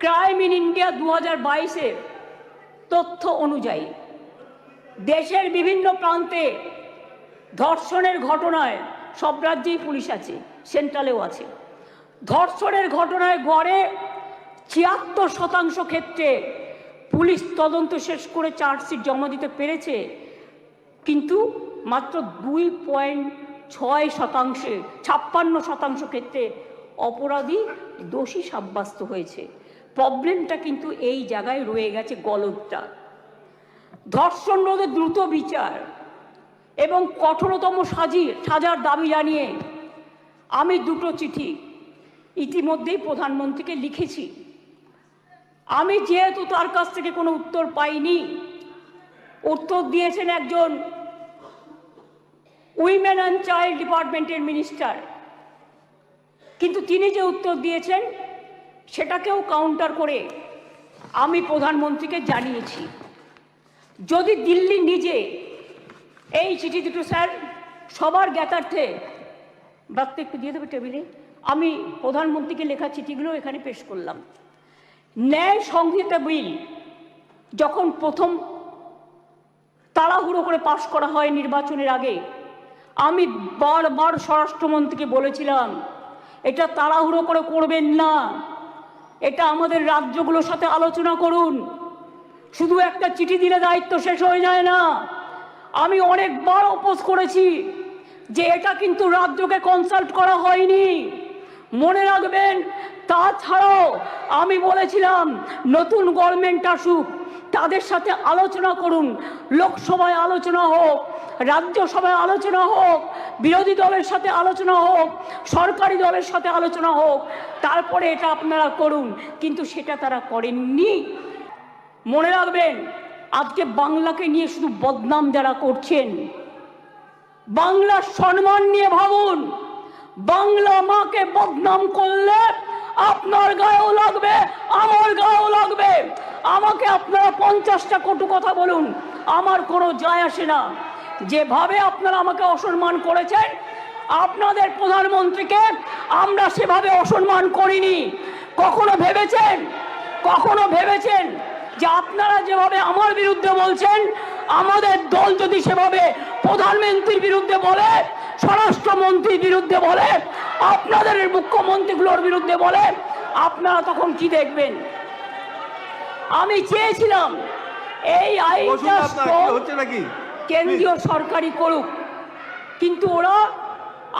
Crime in India দু হাজার তথ্য অনুযায়ী দেশের বিভিন্ন প্রান্তে ধর্ষণের ঘটনায় সব রাজ্যেই পুলিশ আছে, সেন্ট্রালেও আছে। ধর্ষণের ঘটনায় গড়ে ছিয়াত্তর শতাংশ ক্ষেত্রে পুলিশ তদন্ত শেষ করে চার্জশিট জমা দিতে পেরেছে, কিন্তু মাত্র দুই পয়েন্ট ছয় শতাংশে, ছাপ্পান্ন শতাংশ ক্ষেত্রে অপরাধী দোষী সাব্যস্ত হয়েছে। প্রবলেমটা কিন্তু এই জায়গায় রয়ে গেছে গলদটা। ধর্ষণ রোধে দ্রুত বিচার এবং কঠোরতম সাজি, সাজার দাবি জানিয়ে আমি দুটো চিঠি ইতিমধ্যেই প্রধানমন্ত্রীকে লিখেছি। আমি যেহেতু তার কাছ থেকে কোনো উত্তর পাইনি, উত্তর দিয়েছেন একজন উইমেন অ্যান্ড চাইল্ড ডিপার্টমেন্টের মিনিস্টার। কিন্তু তিনি যে উত্তর দিয়েছেন সেটাকেও কাউন্টার করে আমি প্রধানমন্ত্রীকে জানিয়েছি। যদি দিল্লি নিজে এই চিঠি দুটো স্যার সবার জ্ঞাতার্থে বার্তা একটু দিয়ে দেবে টেবিলে, আমি প্রধানমন্ত্রীকে লেখা চিঠিগুলো এখানে পেশ করলাম। ন্যায় সংহিতা বিল যখন প্রথম তাড়াহুড়ো করে পাশ করা হয় নির্বাচনের আগে, আমি বারবার স্বরাষ্ট্রমন্ত্রীকে বলেছিলাম, এটা তাড়াহুড়ো করে করবেন না। এটা আমাদের রাজ্যগুলোর সাথে আলোচনা করুন। শুধু একটা চিঠি দিলে দায়িত্ব শেষ হয়ে যায় না। আমি অনেকবার অপোজ করেছি যে এটা কিন্তু রাজ্যকে কনসাল্ট করা হয়নি। মনে রাখবেন, তাছাড়াও আমি বলেছিলাম, নতুন গভর্নমেন্ট আসুক, তাদের সাথে আলোচনা করুন, লোকসভায় আলোচনা হোক রাজ্যসভায় আলোচনা হোক, বিরোধী দলের সাথে আলোচনা হোক, সরকারি দলের সাথে আলোচনা হোক, তারপরে এটা আপনারা করুন। কিন্তু সেটা তারা করেননি। মনে রাখবেন, আজকে বাংলাকে নিয়ে শুধু বদনাম যারা করছেন, বাংলার সম্মান নিয়ে ভাবুন। বাংলা মাকে বদনাম করলে আপনার গায়েও লাগবে, আমার গায়েও লাগবে। আমাকে আপনারা পঞ্চাশটা কটু কথা বলুন, আমার কোনো যায় আসে না। যেভাবে আপনারা আমাকে অসম্মান করেছেন আপনাদের প্রধানমন্ত্রীকে আমরা সেভাবে অসম্মান করিনি। কখনো ভেবেছেন কখনো ভেবেছেন যে আপনারা যেভাবে আমার বিরুদ্ধে বলছেন আমাদের দল যদি সেভাবে প্রধানমন্ত্রীর বিরুদ্ধে বলে স্বরাষ্ট্রমন্ত্রীর বিরুদ্ধে বলে আপনাদের মুখ্যমন্ত্রীগুলোর বিরুদ্ধে বলে আপনারা তখন কি দেখবেন? আমি চেয়েছিলাম এই আইনটা হচ্ছে নাকি? কেন্দ্রীয় সরকারি করুক। কিন্তু ওরা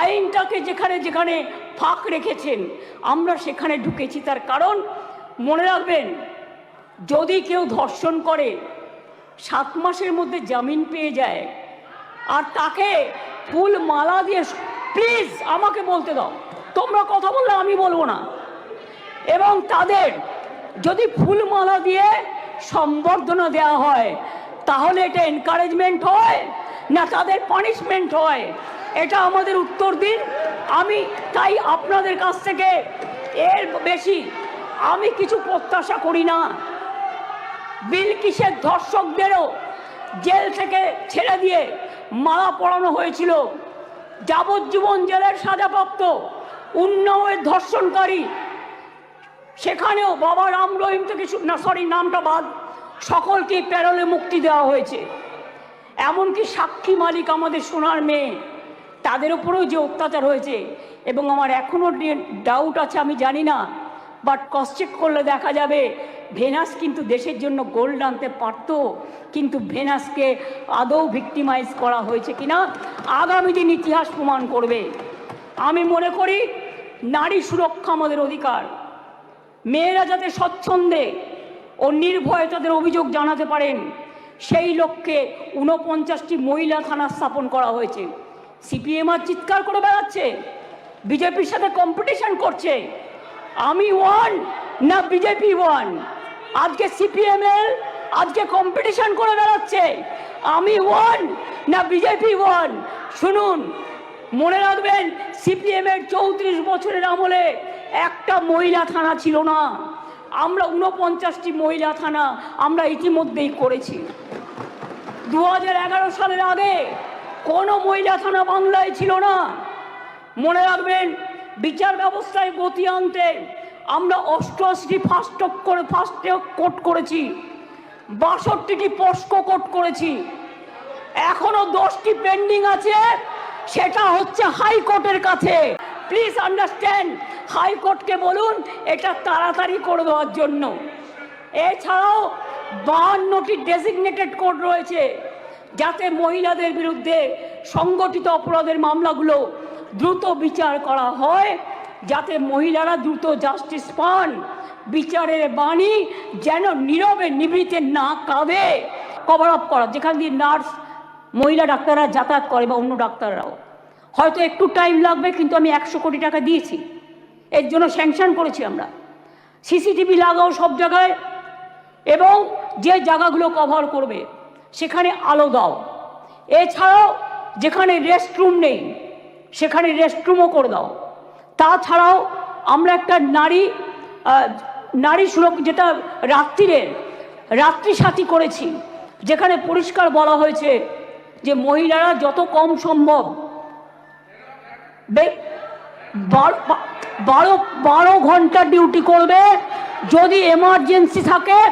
আইনটাকে যেখানে যেখানে ফাঁক রেখেছেন, আমরা সেখানে ঢুকেছি। তার কারণ মনে রাখবেন, যদি কেউ ধর্ষণ করে, সাত মাসের মধ্যে জামিন পেয়ে যায়, আর তাকে ফুল মালা দিয়ে প্লিজ আমাকে বলতে দাও। তোমরা কথা বললে আমি বলব না। এবং তাদের যদি ফুলমালা দিয়ে সম্বর্ধনা দেওয়া হয় তাহলে এটা এনকারেজমেন্ট হয় না তাদের পানিশমেন্ট হয়? এটা আমাদের উত্তর দিন। আমি তাই আপনাদের কাছ থেকে এর বেশি আমি কিছু প্রত্যাশা করি না। বিলকিসের ধর্ষকদেরও জেল থেকে ছেড়ে দিয়ে মালা পড়ানো হয়েছিল। যাবজ্জীবন জেলের সাজাপ্রাপ্ত উন্নয়ের ধর্ষণকারী। সেখানেও বাবা রাম রহিম থেকে না সরি নামটা বাদ। সকলকে প্যারলে মুক্তি দেওয়া হয়েছে। এমনকি সাক্ষী মালিক আমাদের সোনার মেয়ে, তাদের উপরেও যে অত্যাচার হয়েছে, এবং আমার এখনও ডাউট আছে, আমি জানি না বাট চেক করলে দেখা যাবে, ভেনাস কিন্তু দেশের জন্য গোল্ড আনতে পারত, কিন্তু ভেনাসকে আদৌ ভিক্টিমাইজ করা হয়েছে কিনা, আগামী দিন ইতিহাস প্রমাণ করবে। আমি মনে করি, নারী সুরক্ষা আমাদের অধিকার। মেয়েরা যাতে স্বচ্ছন্দে ও নির্ভয়ে তাদের অভিযোগ জানাতে পারেন। সেই লক্ষ্যে ঊনপঞ্চাশটি মহিলা থানা স্থাপন করা হয়েছে। সিপিএম আর চিৎকার করে বেড়াচ্ছে। বিজেপির সাথে কম্পিটিশন করছে। আমি ওয়ান না বিজেপি ওয়ান আজকে সিপিএম এর, আজকে কম্পিটিশন করে বেড়াচ্ছে। আমি ওয়ান না বিজেপি ওয়ান শুনুন, মনে রাখবেন, সিপিএম এর চৌত্রিশ বছরের আমলে একটা মহিলা থানা ছিল না। আমরা উনপঞ্চাশটি মহিলা থানা আমরা ইতিমধ্যেই করেছি। দু সালের আগে কোনো মহিলা থানা বাংলায় ছিল না। মনে রাখবেন, বিচার ব্যবস্থায় গতি আনতে আমরা অষ্টআশিটি ফার্স্ট করে, ফার্স্ট কোট করেছি। বাষট্টিটি পোস্কো কোট করেছি। এখনও দশটি পেন্ডিং আছে, সেটা হচ্ছে হাইকোর্টের কাছে। প্লিজ আন্ডারস্ট্যান্ড হাইকোর্টকে বলুন, এটা তাড়াতাড়ি করে দেওয়ার জন্য। এছাড়াও বাহান্নটি ডেজিগনেটেড কোর্ট রয়েছে, যাতে মহিলাদের বিরুদ্ধে সংগঠিত অপরাধের মামলাগুলো দ্রুত বিচার করা হয়, যাতে মহিলারা দ্রুত জাস্টিস পান। বিচারের বাণী যেন নীরবে নিবৃতে না কাঁদে। কভার আপ করা, যেখান দিয়ে নার্স, মহিলা ডাক্তাররা যাতায়াত করে বা অন্য ডাক্তাররাও। হয়তো একটু টাইম লাগবে, কিন্তু আমি একশো কোটি টাকা দিয়েছি। এর জন্য স্যাংশন করেছি আমরা। সিসিটিভি লাগাও সব জায়গায় এবং যে জায়গাগুলো কভার করবে, সেখানে আলো দাও। এছাড়াও যেখানে রেস্টরুম নেই, সেখানে রেস্টরুমও করে দাও। তাছাড়াও আমরা একটা নারী নারী সুরক্ষা যেটা রাত্রিরের, রাত্রি সাথী করেছি, যেখানে পরিষ্কার বলা হয়েছে যে মহিলারা যত কম সম্ভব বার- বারো ঘণ্টা ডিউটি করবে। যদি এমার্জেন্সি থাকে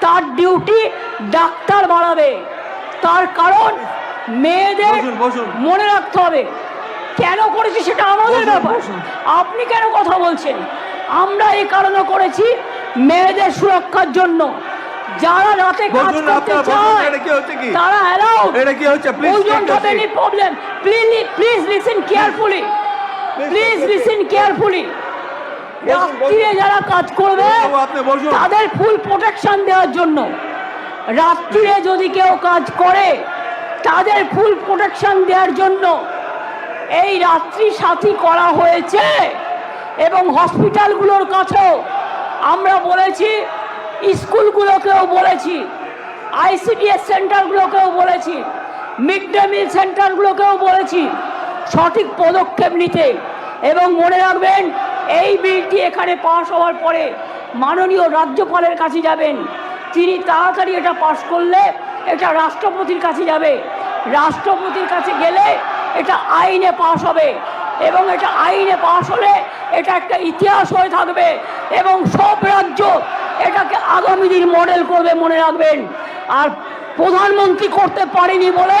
তার ডিউটি ডাক্তার বাড়াবে। তার কারণ মেয়েদের। মনে রাখতে হবে। কেন করেছি সেটা আমাদের ব্যাপার। আপনি কেন কথা বলছেন? আমরা এই কারণে করেছি মেয়েদের সুরক্ষার জন্য। যারা রাতে কাজ করতে চায় এটা কি হচ্ছে কি? তারা অ্যালাউড এটা কি হচ্ছে? Please We don't take a have listen carefully. বসুন, রাত্রিরে যারা কাজ করবে তাদের ফুল প্রোটেকশন দেওয়ার জন্য। রাত্রিরে যদি কেউ কাজ করে তাদের ফুল প্রোটেকশন দেওয়ার জন্য। এই রাত্রি সাথী করা হয়েছে এবং হসপিটালগুলোর কাছেও আমরা বলেছি স্কুলগুলোকেও বলেছি আইসিডিএস সেন্টারগুলোকেও বলেছি মিড ডে মিল সেন্টারগুলোকেও বলেছি সঠিক পদক্ষেপ নিতে। এবং মনে রাখবেন, এই বিলটি এখানে পাশ হওয়ার পরে মাননীয় রাজ্যপালের কাছে যাবেন। তিনি তাড়াতাড়ি এটা পাশ করলে এটা রাষ্ট্রপতির কাছে যাবে। রাষ্ট্রপতির কাছে গেলে এটা আইনে পাশ হবে। এবং এটা আইনে পাশ হলে এটা একটা ইতিহাস হয়ে থাকবে এবং সব রাজ্য এটাকে আগামী দিন মডেল করবে মনে রাখবেন। আর প্রধানমন্ত্রী করতে পারেনি বলে